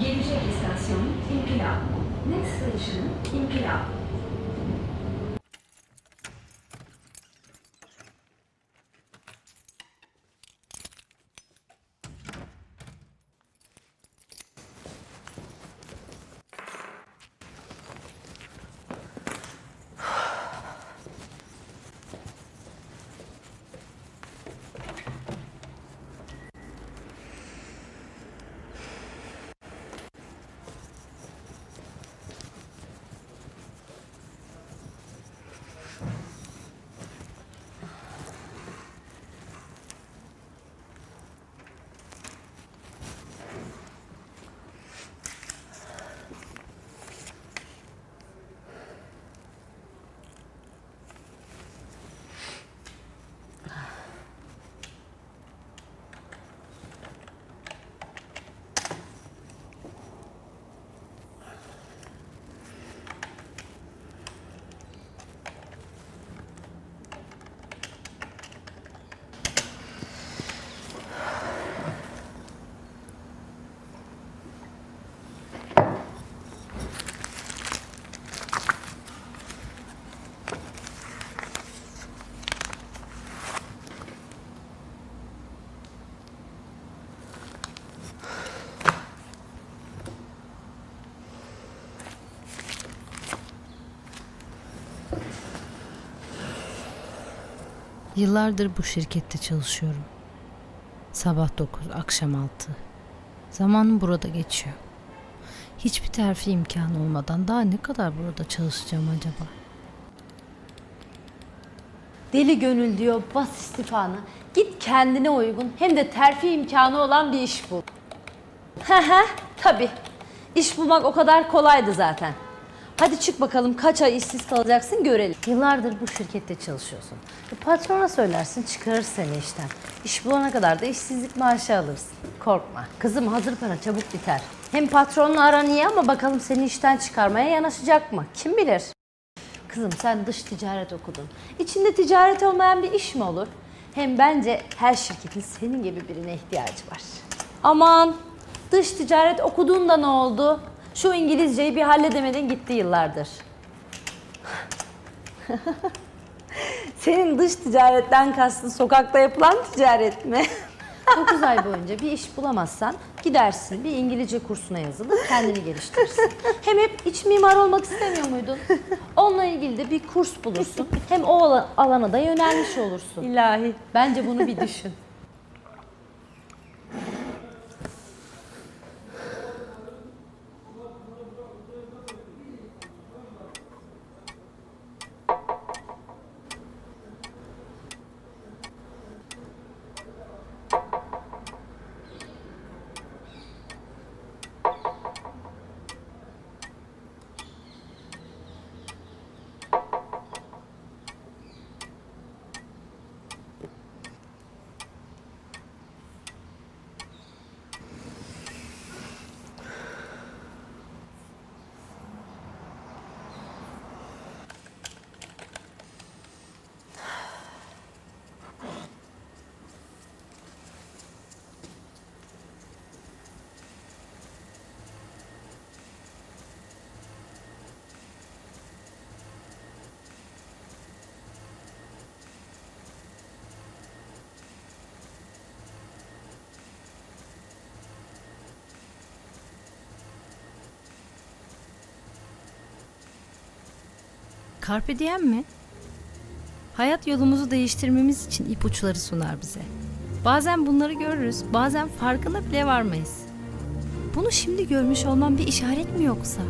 Gelecek istasyon İnkılap. Next station İnkılap. Yıllardır bu şirkette çalışıyorum. Sabah 9, akşam 6. Zamanım burada geçiyor. Hiçbir terfi imkanı olmadan daha ne kadar burada çalışacağım acaba? Deli gönül diyor bas istifanı. Git kendine uygun hem de terfi imkanı olan bir iş bul. He he tabi. İş bulmak o kadar kolaydı zaten. Hadi çık bakalım kaç ay işsiz kalacaksın görelim. Yıllardır bu şirkette çalışıyorsun. E, patrona söylersin çıkarır seni işten. İş bulana kadar da işsizlik maaşı alırsın. Korkma. Kızım hazır para çabuk biter. Hem patronla aran iyi ama bakalım seni işten çıkarmaya yanaşacak mı? Kim bilir? Kızım sen dış ticaret okudun. İçinde ticaret olmayan bir iş mi olur? Hem bence her şirketin senin gibi birine ihtiyacı var. Aman dış ticaret okuduğunda ne oldu? Şu İngilizceyi bir halledemedin gitti yıllardır. Senin dış ticaretten kastın sokakta yapılan ticaret mi? 9 ay boyunca bir iş bulamazsan gidersin bir İngilizce kursuna yazılıp kendini geliştirirsin. Hem hep iç mimar olmak istemiyor muydun? Onunla ilgili de bir kurs bulursun. Hem o ala- alana da yönelmiş olursun. İlahi. Bence bunu bir düşün. Carpe diem mi? Hayat yolumuzu değiştirmemiz için ipuçları sunar bize. Bazen bunları görürüz, bazen farkına bile varmayız. Bunu şimdi görmüş olmam bir işaret mi yoksa?